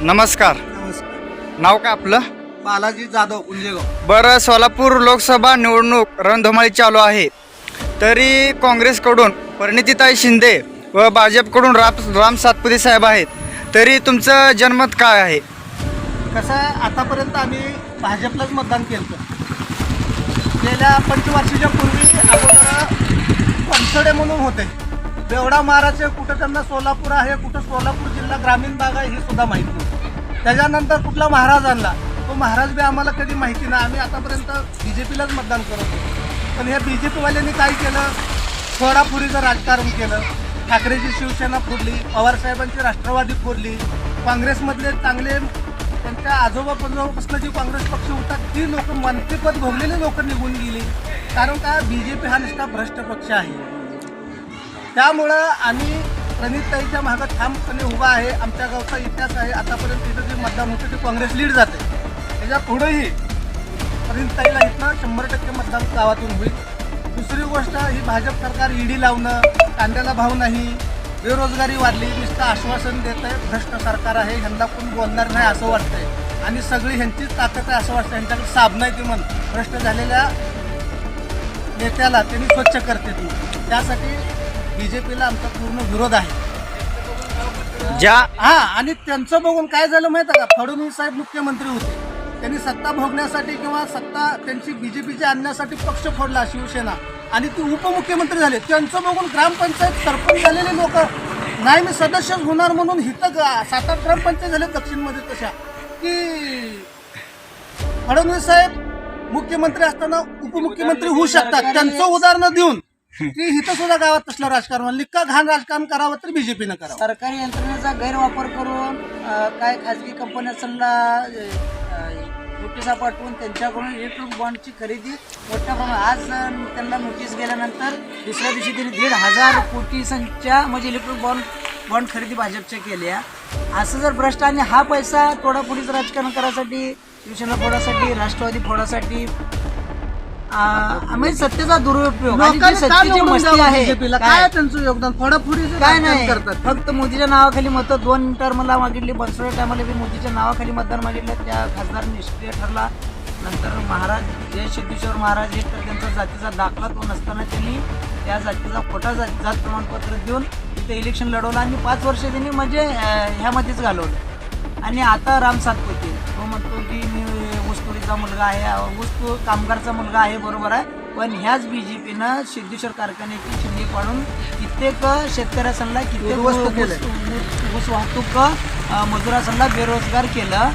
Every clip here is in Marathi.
नमस्कार. नमस्कार. नाव काय आपलं? बालाजी जाधव उंजेगाव. बरं सोलापूर लोकसभा निवडणूक रणधुमाळी चालू आहे. तरी काँग्रेसकडून परिणितीताई शिंदे व भाजपकडून राम राम सातपुते साहेब आहेत. तरी तुमचं जनमत काय आहे? कसं आहे आतापर्यंत आम्ही भाजपलाच मतदान केलं गेल्या पंचवार्षीच्या पूर्वी अगोदर पंचडे म्हणून होते. बेवडा महाराज कुठं त्यांना सोलापूर आहे कुठं सोलापूर जिल्हा ग्रामीण भाग आहे हे सुद्धा माहीत नाही त्याच्यानंतर कुठला महाराज आणला? तो महाराज बी आम्हाला कधी माहिती नाही. आम्ही आतापर्यंत बी जे पीलाच मतदान करत होतो. पण ह्या बी जे पीवाल्यांनी काय केलं? फोडाफुरीचं राजकारण केलं. ठाकरेची शिवसेना फोडली. पवारसाहेबांची राष्ट्रवादी फोडली. काँग्रेसमधले चांगले त्यांच्या आजोबा पंजोबापासून जी काँग्रेस पक्ष होता ती लोक मंत्रिपद भोगलेली लोक निघून गेली. कारण का? बी जे पी हा नुसता भ्रष्ट पक्ष आहे. त्यामुळं आम्ही प्रणितताईच्या मागं ठामपणे उभा आहे आमच्या गावचा इतिहास आहे. आतापर्यंत तिथं जे मतदान होतं ते काँग्रेस लीड जाते. त्याच्या पुढेही प्रणितताईला इथनं शंभर टक्के मतदान गावातून होईल. दुसरी गोष्ट ही भाजप सरकार ईडी लावणं कांद्याला भाव नाही बेरोजगारी वाढली नुसतं आश्वासन देत आहे भ्रष्ट सरकार आहे ह्यांना कोण बोलणार नाही असं वाटतंय. आणि सगळी ह्यांचीच ताकद आहे असं वाटतं ह्यांच्याकडे साबण आहे ते म्हण. भ्रष्ट झालेल्या नेत्याला त्यांनी स्वच्छ करते ती. त्यासाठी बी जे पीला आमचा पूर्ण विरोध आहे. ज्या हा आणि त्यांचं बघून काय झालं माहिती आहे का? फडणवीस साहेब मुख्यमंत्री होते. त्यांनी सत्ता भोगण्यासाठी किंवा सत्ता त्यांची बीजेपीची आणण्यासाठी पक्ष फोडला शिवसेना. आणि ती उपमुख्यमंत्री झाले. त्यांचं बघून ग्रामपंचायत सरपंच झालेले लोक नाही मी सदस्य होणार म्हणून हिथं ग- सात आठ ग्रामपंचायत झाले दक्षिणमध्ये तशा. की फडणवीस साहेब मुख्यमंत्री असताना उपमुख्यमंत्री होऊ शकतात. त्यांचं उदाहरण देऊन की इथं सुद्धा गावात तसलं राजकारण लिक्का घाण राजकारण करावं तर बीजेपीनं करावं. सरकारी यंत्रणेचा गैरवापर करून काय खाजगी कंपन्यांना नोटिसा पाठवून त्यांच्याकडून इलेक्ट्रिक बॉन्डची खरेदी मोठ्या प्रमाणात आज त्यांना नोटीस गेल्यानंतर दुसऱ्या दिवशी त्यांनी दीड हजार कोटी संख्या म्हणजे इलेक्ट्रिक बॉन्ड बॉन्ड खरेदी भाजपच्या केल्या. असं जर भ्रष्ट आणि हा पैसा तोडाफोडीचं राजकारण करायसाठी शिवसेना फोडासाठी राष्ट्रवादी फोडासाठी म्हणजे सत्तेचा दुरुपयोग आणि जी लोकांनी का सत्तेची निवडून मस्ती द्यावं आहे काय? काय त्यांचं योगदान? फोडाफोडीचं काय राजकारण नाही. करतात. फक्त मोदीच्या नावाखाली मतं दोन टर्मला मागितली बनसोडे टायमाला बी मोदीच्या नावाखाली मतदान मागितलं त्या खासदार निष्क्रिय ठरला. नंतर महाराज जय सिद्धेश्वर महाराज हे तर त्यांचा जातीचा दाखला तो नसताना त्यांनी त्या जातीचा खोटा जात जात प्रमाणपत्र देऊन तिथे इलेक्शन लढवलं आणि पाच वर्ष त्यांनी म्हणजे अं, ह्यामध्येच घालवलं. आणि आता राम सातपुते तो म्हणतो की मी ऊसतोडीचा मुलगा आहे. ऊस कामगारचा मुलगा आहे बरोबर आहे. पण ह्याच बी जे पीनं सिद्धेश्वर कारखान्याची चिमणी पाडून कित्येक शेतकऱ्यासनला कित्येक ऊस- वाहतूक मजुरासनला बेरोजगार केलं.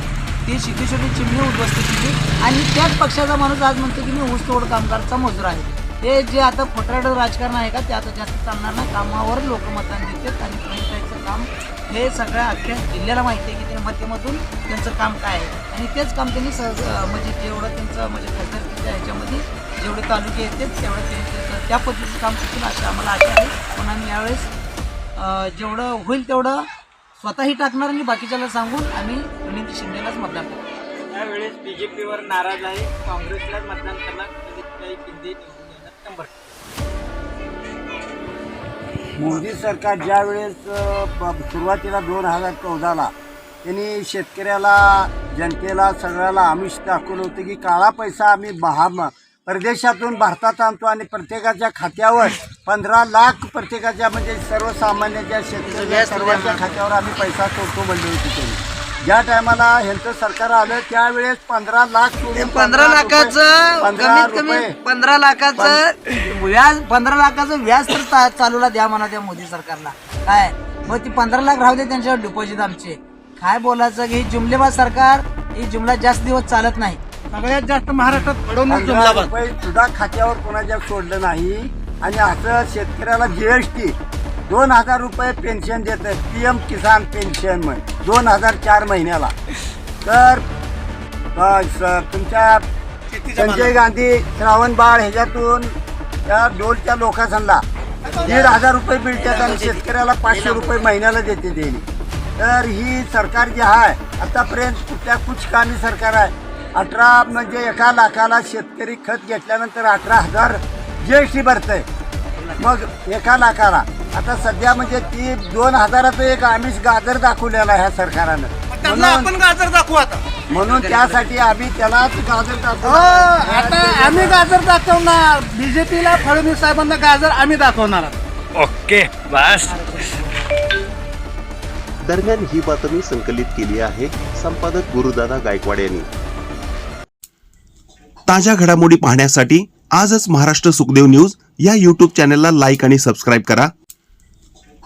ती सिद्धेश्वरी चिमणी उद्ध्वस्त केली. आणि त्याच पक्षाचा माणूस आज म्हणतो की मी ऊसतोड कामगारचा मजूर आहे. हे जे आता खोटारड राजकारण आहे का ते आता जास्त चालणार नाही. कामावर लोक मतदान देतात आणि हे सगळ्या अख्ख्या जिल्ह्याला माहिती आहे की त्या माध्यमातून त्यांचं काम काय आहे. आणि तेच काम त्यांनी सहज म्हणजे जेवढं त्यांचं म्हणजे खासदारकीच्या ह्याच्यामध्ये जेवढे तालुके येतात तेवढं त्यांनी त्या पद्धतीचं काम करतील अशी आम्हाला आशा आहे. पण आम्ही यावेळेस जेवढं होईल तेवढं स्वतःही टाकणार आणि बाकीच्याला सांगून आम्ही प्रणिती शिंदेलाच मतदान करतो त्यावेळेस बीजेपीवर नाराज आहे. काँग्रेसलाच मतदान करणार. काही शिंदे शंभर मोदी सरकार ज्या वेळेस अ, ब- सुरुवातीला दोन हजार चौदाला त्यांनी शेतकऱ्याला जनतेला सगळ्याला आमिष दाखवलं होतं की काळा पैसा आम्ही बहा परदेशातून भारतात आणतो आणि प्रत्येकाच्या खात्यावर पंधरा लाख प्रत्येकाच्या म्हणजे सर्वसामान्याच्या शेतकऱ्याच्या सर्वांच्या खात्यावर आम्ही पैसा सोडतो म्हणले होते त्यांनी. ज्या टायमाला ह्यांचं सरकार आलं त्यावेळेस पंधरा लाख सोडून पंधरा लाखाचं पंधरा कमीत कमी रुपये. पंधरा लाखाचं व्याज पंधरा लाखाचं व्याज तर चा- चालूला द्या म्हणा त्या मोदी सरकारला. काय? मग ती पंधरा लाख राहू दे त्यांच्यावर डिपॉझिट आमचे. काय बोलायचं की ही जुमलेबाज सरकार ही जुमला जास्त दिवस चालत नाही. सगळ्यात जास्त महाराष्ट्रात फडवणूक पंधरा जुमलाबाद. रुपये सुद्धा खात्यावर कोणाच्या सोडलं नाही. आणि असं शेतकऱ्याला जीएसटी दोन हजार रुपये पेन्शन देत पी एम किसान पेन्शन म्हण. दोन हजार चार महिन्याला. तर अ, स- तुमच्या संजय गांधी श्रावण बाळ ह्याच्यातून त्या डोलच्या लोकांना दीड हजार रुपये मिळतात आणि शेतकऱ्याला पाचशे रुपये महिन्याला देते त्यांनी. तर ही सरकार जी आहे आतापर्यंत कुठल्या कुचकामी सरकार आहे? अठरा म्हणजे एका लाखाला शेतकरी खत घेतल्यानंतर अठरा हजार जी एस टी भरतंय. मग एका लाखाला आता सध्या म्हणजे ती दोन हजाराचं एक आमिष गाजर दाखवलेला आहे ह्या सरकारनं. त्यांना आपण गाजर दाखवू आता. म्हणून त्यासाठी आम्ही त्याला गाजर हो, दाखवू आता आम्ही गाजर दाखवणार. बीजेपीला फडणवीस साहेबांना गाजर आम्ही दाखवणार ओके बस. दरम्यान ही बातमी संकलित केली आहे संपादक गुरुदादा गायकवाड यांनी. ताज्या घडामोडी पाहण्यासाठी आजच महाराष्ट्र सुखदेव न्यूज या यूट्यूब चॅनलला लाईक आणि सबस्क्राईब करा.